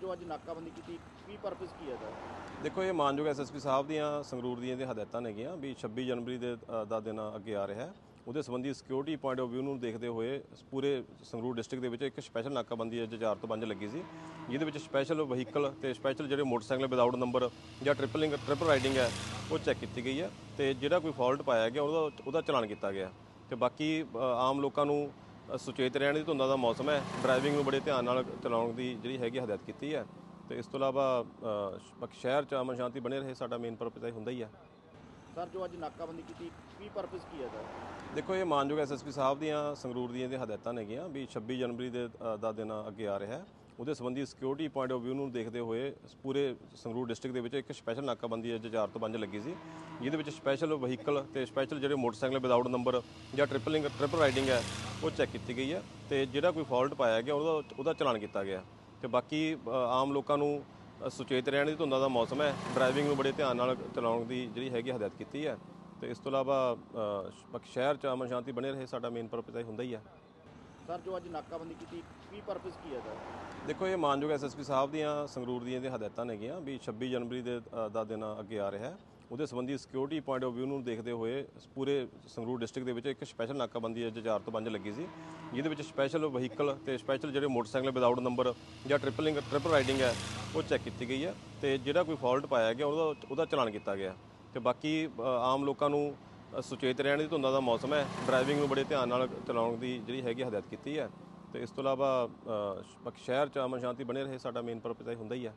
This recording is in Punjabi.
ਜੋ ਅੱਜ ਨਾਕਾਬੰਦੀ ਕੀਤੀ। ਕੀ ਪਰਪਸ ਕੀ ਹੈ ਸਰ ਦੇਖੋ, ਇਹ ਮਾਨਯੋਗ ਐਸਐਸਪੀ ਸਾਹਿਬ ਦੀਆਂ ਸੰਗਰੂਰ ਦੀਆਂ ਦੇ ਹਦਾਇਤਾਂ ਨੇਗੀਆਂ ਵੀ 26 ਜਨਵਰੀ ਦੇ ਦਾ ਦਿਨ ਅੱਗੇ ਆ ਰਿਹਾ ਹੈ। ਉਹਦੇ ਸੰਬੰਧੀ ਸਿਕਿਉਰਿਟੀ ਪੁਆਇੰਟ ਆਫ ਵਿਊ ਨੂੰ ਦੇਖਦੇ ਹੋਏ ਪੂਰੇ ਸੰਗਰੂਰ ਡਿਸਟ੍ਰਿਕਟ ਦੇ ਵਿੱਚ ਇੱਕ ਸਪੈਸ਼ਲ ਨਾਕਾਬੰਦੀ ਅੱਜ 4 ਤੋਂ 5 ਲੱਗੀ ਸੀ। ਜਿਹਦੇ ਵਿੱਚ ਸਪੈਸ਼ਲ ਵਹੀਕਲ ਤੇ ਸਪੈਸ਼ਲ ਜਿਹੜੇ ਮੋਟਰਸਾਈਕਲ ਵਿਦਆਊਟ ਨੰਬਰ ਜਾਂ ਟ੍ਰਿਪਲਿੰਗ ਟ੍ਰਿਪਲ ਰਾਈਡਿੰਗ ਹੈ, ਉਹ ਚੈੱਕ ਕੀਤੀ ਗਈ ਹੈ। ਤੇ ਜਿਹੜਾ ਕੋਈ ਫਾਲਟ ਪਾਇਆ ਗਿਆ, ਉਹਦਾ ਉਹਦਾ ਚਲਾਨ ਕੀਤਾ ਗਿਆ। ਤੇ ਬਾਕੀ ਆਮ ਲੋਕਾਂ ਨੂੰ ਸੁਚੇਤ ਰਹਿਣ ਦੀ ਧੁੰਦਾਂ ਦਾ ਮੌਸਮ ਹੈ। ਡਰਾਈਵਿੰਗ ਨੂੰ ਬੜੇ ਧਿਆਨ ਨਾਲ ਚਲਾਉਣ ਦੀ ਜਿਹੜੀ ਹੈਗੀ ਹਦਾਇਤ ਕੀਤੀ ਹੈ। ਤੇ ਇਸ ਤੋਂ ਇਲਾਵਾ ਸ਼ਹਿਰ ਚ ਅਮਨ ਸ਼ਾਂਤੀ ਬਣੇ ਰਹੇ ਸਾਡਾ ਮੇਨ ਪਰਪਸ ਇਹ ਹੁੰਦਾ ਹੀ ਹੈ। ਸਰ ਜੋ ਅੱਜ ਨਾਕਾਬੰਦੀ ਕੀਤੀ ਕੀ ਪਰਪਸ ਕੀ ਹੈ ਸਰ? ਦੇਖੋ ਇਹ ਮਾਨਯੋਗ ਐਸਐਸਪੀ ਸਾਹਿਬ ਦੀਆਂ ਸੰਗਰੂਰ ਦੀਆਂ ਦੇ ਹਦਾਇਤਾਂ ਨੇਗੀਆਂ ਵੀ 26 ਜਨਵਰੀ ਦੇ ਦਾ ਦਿਨ ਅੱਗੇ ਆ ਰਿਹਾ ਹੈ। ਉਹਦੇ ਸੰਬੰਧੀ ਸਿਕਿਉਰਿਟੀ ਪੁਆਇੰਟ ਆਫ View ਨੂੰ ਦੇਖਦੇ ਹੋਏ ਪੂਰੇ ਸੰਗਰੂਰ ਡਿਸਟ੍ਰਿਕਟ ਦੇ ਵਿੱਚ ਇੱਕ ਸਪੈਸ਼ਲ ਨਾਕਾਬੰਦੀ ਅੱਜ 4 ਤੋਂ 5 ਲੱਗੀ ਸੀ। ਜਿਹਦੇ ਵਿੱਚ ਸਪੈਸ਼ਲ ਵਹੀਕਲ ਤੇ ਸਪੈਸ਼ਲ ਜਿਹੜੇ ਮੋਟਰਸਾਈਕਲ ਵਿਦਆਊਟ ਨੰਬਰ ਜਾਂ ਟ੍ਰਿਪਲਿੰਗ ਟ੍ਰਿਪਲ ਰਾਈਡਿੰਗ ਹੈ ਉਹ ਚੈੱਕ ਕੀਤੀ ਗਈ ਹੈ ਤੇ ਜਿਹੜਾ ਕੋਈ ਫਾਲਟ ਪਾਇਆ ਗਿਆ ਉਹਦਾ ਉਹਦਾ ਚਲਾਨ ਕੀਤਾ ਗਿਆ। ਤੇ ਬਾਕੀ ਆਮ ਲੋਕਾਂ ਨੂੰ ਸੁਚੇਤ ਰਹਿਣ ਦੀ ਧੁੰਦਾਂ ਦਾ ਮੌਸਮ ਹੈ। ਡਰਾਈਵਿੰਗ ਨੂੰ ਬੜੇ ਧਿਆਨ ਨਾਲ ਚਲਾਉਣ ਦੀ ਜਿਹੜੀ ਹੈਗੀ ਹਦਾਇਤ ਕੀਤੀ ਹੈ। ਤੇ ਇਸ ਤੋਂ ਇਲਾਵਾ ਸ਼ਹਿਰ ਚ ਅਮਨ ਸ਼ਾਂਤੀ ਬਣੇ ਰਹੇ ਸਾਡਾ ਮੇਨ ਪਰਪਸ ਇਹ ਹੁੰਦਾ ਹੀ ਹੈ। ਸਰ ਜੋ ਅੱਜ ਨਾਕਾਬੰਦੀ ਕੀਤੀ ਕੀ ਪਰਪਸ ਕੀ ਹੈ ਸਰ? ਦੇਖੋ ਇਹ ਮਾਨਯੋਗ ਐਸਐਸਪੀ ਸਾਹਿਬ ਦੀਆਂ ਸੰਗਰੂਰ ਦੀਆਂ ਦੇ ਹਦਾਇਤਾਂ ਨੇਗੀਆਂ ਵੀ 26 ਜਨਵਰੀ ਦੇ ਦਾ ਦਿਨ ਅੱਗੇ ਆ ਰਿਹਾ ਹੈ। ਉਹਦੇ ਸੰਬੰਧੀ ਸਿਕਿਉਰਿਟੀ ਪੁਆਇੰਟ ਆਫ ਵਿਊ ਨੂੰ ਦੇਖਦੇ ਹੋਏ ਪੂਰੇ ਸੰਗਰੂਰ ਡਿਸਟ੍ਰਿਕਟ ਦੇ ਵਿੱਚ ਇੱਕ ਸਪੈਸ਼ਲ ਨਾਕਾਬੰਦੀ ਅੱਜ 4 ਤੋਂ 5 ਲੱਗੀ ਸੀ। ਜਿਹਦੇ ਵਿੱਚ ਸਪੈਸ਼ਲ ਵਹੀਕਲ ਤੇ ਸਪੈਸ਼ਲ ਜਿਹੜੇ ਮੋਟਰਸਾਈਕਲ ਵਿਦਆਊਟ ਨੰਬਰ ਜਾਂ ਟ੍ਰਿਪਲਿੰਗ ਟ੍ਰਿਪਲ ਰਾਈਡਿੰਗ ਹੈ, ਉਹ ਚੈੱਕ ਕੀਤੀ ਗਈ ਹੈ ਤੇ ਜਿਹੜਾ ਕੋਈ ਫਾਲਟ ਪਾਇਆ ਗਿਆ, ਉਹਦਾ ਉਹਦਾ ਚਲਾਨ ਕੀਤਾ ਗਿਆ। ਤੇ ਬਾਕੀ ਆਮ ਲੋਕਾਂ ਨੂੰ ਸੁਚੇਤ ਰਹਿਣ ਦੀ ਧੁੰਦਾਂ ਦਾ ਮੌਸਮ ਹੈ। ਡਰਾਈਵਿੰਗ ਨੂੰ ਬੜੇ ਧਿਆਨ ਨਾਲ ਚਲਾਉਣ ਦੀ ਜਿਹੜੀ ਹੈਗੀ ਹਦਾਇਤ ਕੀਤੀ ਹੈ। ਤੇ ਇਸ ਤੋਂ ਇਲਾਵਾ ਸ਼ਹਿਰ ਚ ਅਮਨ ਸ਼ਾਂਤੀ ਬਣੇ ਰਹੇ, ਸਾਡਾ ਮੇਨ ਪਰਪਸ ਇਹ ਹੁੰਦਾ ਹੀ ਹੈ।